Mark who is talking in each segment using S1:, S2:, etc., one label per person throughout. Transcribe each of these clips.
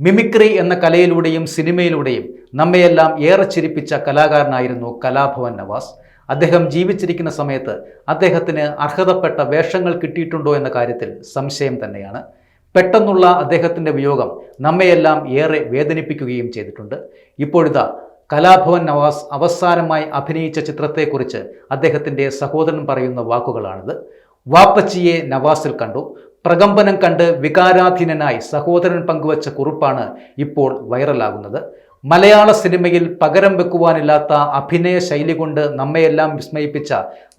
S1: Mimicry എന്ന കലയിലൂടെയും സിനിമയിലൂടെയും നമ്മയെല്ലാം ഏറെ ചിരിപ്പിച്ച കലാകാരനായിരുന്നു കലാഭവൻ നവാസ്. അദ്ദേഹം ജീവിച്ചിരിക്കുന്ന സമയത്ത് അദ്ദേഹത്തിന് അർഹതപ്പെട്ട വേഷങ്ങൾ കിട്ടിയിട്ടുണ്ടോ എന്ന കാര്യത്തിൽ സംശയം തന്നെയാണ്. പെട്ടെന്നുള്ള അദ്ദേഹത്തിന്റെ വിയോഗം നമ്മയെല്ലാം ഏറെ വേദനിപ്പിക്കുകയും ചെയ്തിട്ടുണ്ട്. ഇപ്പോഴിതാ കലാഭവൻ നവാസ് അവസാനമായി അഭിനയിച്ച ചിത്രത്തെക്കുറിച്ച് അദ്ദേഹത്തിന്റെ സഹോദരൻ പറയുന്ന വാക്കുകളാണിത്. വാപ്പച്ചിയെ നവാസിൽ കണ്ടു. പ്രകമ്പനം കണ്ട് വികാരാധീനനായി സഹോദരൻ പങ്കുവച്ച കുറിപ്പാണ് ഇപ്പോൾ വൈറലാകുന്നത്. മലയാള സിനിമയിൽ പകരം വെക്കുവാനില്ലാത്ത അഭിനയ ശൈലി കൊണ്ട് നമ്മയെല്ലാം വിസ്മയിപ്പിച്ച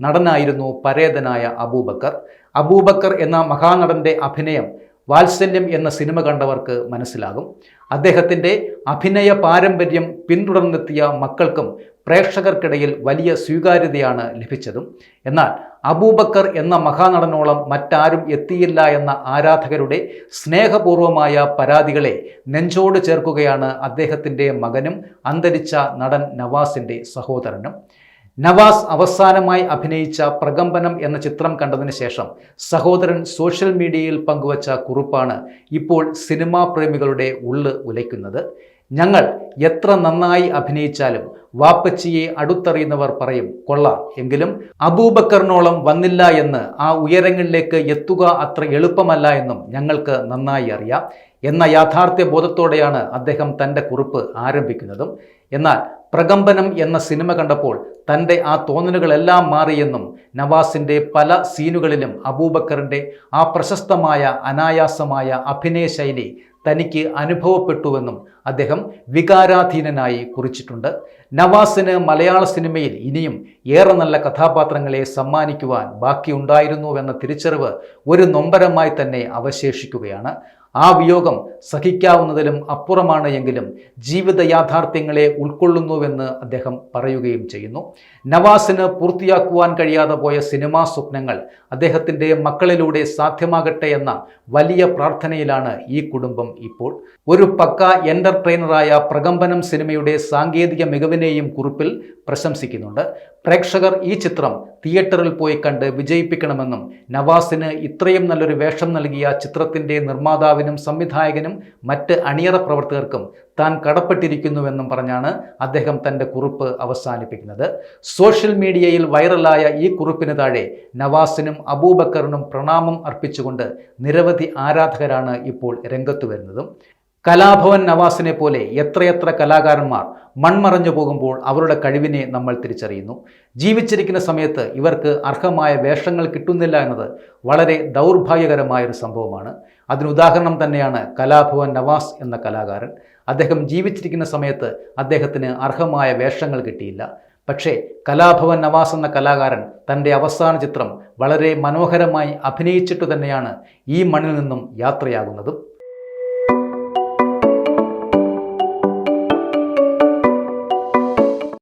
S1: നടനായിരുന്നു പരേതനായ അബൂബക്കർ. അബൂബക്കർ എന്ന മഹാനടന്റെ അഭിനയം വാത്സല്യം എന്ന സിനിമ കണ്ടവർക്ക് മനസ്സിലാകും. അദ്ദേഹത്തിന്റെ അഭിനയ പാരമ്പര്യം പിന്തുടർന്നെത്തിയ മക്കൾക്കും പ്രേക്ഷകർക്കിടയിൽ വലിയ സ്വീകാര്യതയാണ് ലഭിച്ചതും. എന്നാൽ അബൂബക്കർ എന്ന മഹാനടനോളം മറ്റാരും എത്തിയില്ല എന്ന ആരാധകരുടെ സ്നേഹപൂർവമായ പരാതികളെ നെഞ്ചോട് ചേർക്കുകയാണ് അദ്ദേഹത്തിന്റെ മകനും അന്തരിച്ച നടൻ നവാസിന്റെ സഹോദരനും. നവാസ് അവസാനമായി അഭിനയിച്ച പ്രകമ്പനം എന്ന ചിത്രം കണ്ടതിന് ശേഷം സഹോദരൻ സോഷ്യൽ മീഡിയയിൽ പങ്കുവച്ച കുറിപ്പാണ് ഇപ്പോൾ സിനിമാ പ്രേമികളുടെ ഉള്ള് ഉലയ്ക്കുന്നത്. ഞങ്ങൾ എത്ര നന്നായി അഭിനയിച്ചാലും വാപ്പച്ചിയെ അടുത്തറിയുന്നവർ പറയും കൊള്ളാം എങ്കിലും അബൂബക്കറിനോളം വന്നില്ല എന്ന് ആ ഉയരങ്ങളിലേക്ക് എത്തുക അത്ര എളുപ്പമല്ല എന്നും ഞങ്ങൾക്ക് നന്നായി അറിയാം. എന്ന യാഥാർത്ഥ്യ ബോധത്തോടെയാണ് അദ്ദേഹം തന്റെ കുറിപ്പ് ആരംഭിക്കുന്നതും. എന്നാൽ പ്രകമ്പനം എന്ന സിനിമ കണ്ടപ്പോൾ തന്റെ ആ തോന്നലുകളെല്ലാം മാറിയെന്നും നവാസിന്റെ പല സീനുകളിലും അബൂബക്കറിന്റെ ആ പ്രശസ്തമായ അനായാസമായ അഭിനയ ശൈലി തനിക്ക് അനുഭവപ്പെട്ടുവെന്നും അദ്ദേഹം വികാരാധീനനായി കുറിച്ചിട്ടുണ്ട്. നവാസിന് മലയാള സിനിമയിൽ ഇനിയും ഏറെ നല്ല കഥാപാത്രങ്ങളെ സമ്മാനിക്കുവാൻ ബാക്കിയുണ്ടായിരുന്നുവെന്ന തിരിച്ചറിവ് ഒരു നൊമ്പരമായി തന്നെ അവശേഷിക്കുകയാണ്. ആ വിയോഗം സഹിക്കാവുന്നതിലും അപ്പുറമാണ് എങ്കിലും ജീവിത യാഥാർത്ഥ്യങ്ങളെ ഉൾക്കൊള്ളുന്നുവെന്ന് അദ്ദേഹം പറയുകയും ചെയ്യുന്നു. നവാസിന് പൂർത്തിയാക്കുവാൻ കഴിയാതെ പോയ സിനിമാ സ്വപ്നങ്ങൾ അദ്ദേഹത്തിന്റെ മക്കളിലൂടെ സാധ്യമാകട്ടെ എന്ന വലിയ പ്രാർത്ഥനയിലാണ് ഈ കുടുംബം ഇപ്പോൾ. ഒരു പക്ക എന്റർടൈനറായ പ്രകമ്പനം സിനിമയുടെ സാങ്കേതിക മികവിനെയും കുറിപ്പിൽ പ്രശംസിക്കുന്നുണ്ട്. പ്രേക്ഷകർ ഈ ചിത്രം തിയേറ്ററിൽ പോയി കണ്ട് വിജയിപ്പിക്കണമെന്നും നവാസിന് ഇത്രയും നല്ലൊരു വേഷം നൽകിയ ചിത്രത്തിന്റെ നിർമ്മാതാവിനും സംവിധായകനും മറ്റ് അണിയറ പ്രവർത്തകർക്കും താൻ കടപ്പെട്ടിരിക്കുന്നുവെന്നും പറഞ്ഞാണ് അദ്ദേഹം തന്റെ കുറിപ്പ് അവസാനിപ്പിക്കുന്നത്. സോഷ്യൽ മീഡിയയിൽ വൈറലായ ഈ കുറിപ്പിന് താഴെ നവാസിനും അബൂബക്കറിനും പ്രണാമം അർപ്പിച്ചുകൊണ്ട് നിരവധി ആരാധകരാണ് ഇപ്പോൾ രംഗത്തു വരുന്നതും. കലാഭവൻ നവാസിനെ പോലെ എത്രയെത്ര കലാകാരന്മാർ മൺമറഞ്ഞു പോകുമ്പോൾ അവരുടെ കഴിവിനെ നമ്മൾ തിരിച്ചറിയുന്നു. ജീവിച്ചിരിക്കുന്ന സമയത്ത് ഇവർക്ക് അർഹമായ വേഷങ്ങൾ കിട്ടുന്നില്ല എന്നത് വളരെ ദൗർഭാഗ്യകരമായ ഒരു സംഭവമാണ് അതിനുദാഹരണം തന്നെയാണ് കലാഭവൻ നവാസ് എന്ന കലാകാരൻ. അദ്ദേഹം ജീവിച്ചിരിക്കുന്ന സമയത്ത് അദ്ദേഹത്തിന് അർഹമായ വേഷങ്ങൾ കിട്ടിയില്ല. പക്ഷേ കലാഭവൻ നവാസ് എന്ന കലാകാരൻ തന്റെ അവസാന ചിത്രം വളരെ മനോഹരമായി അഭിനയിച്ചിട്ട് തന്നെയാണ് ഈ മണ്ണിൽ നിന്നും യാത്രയാകുന്നതും.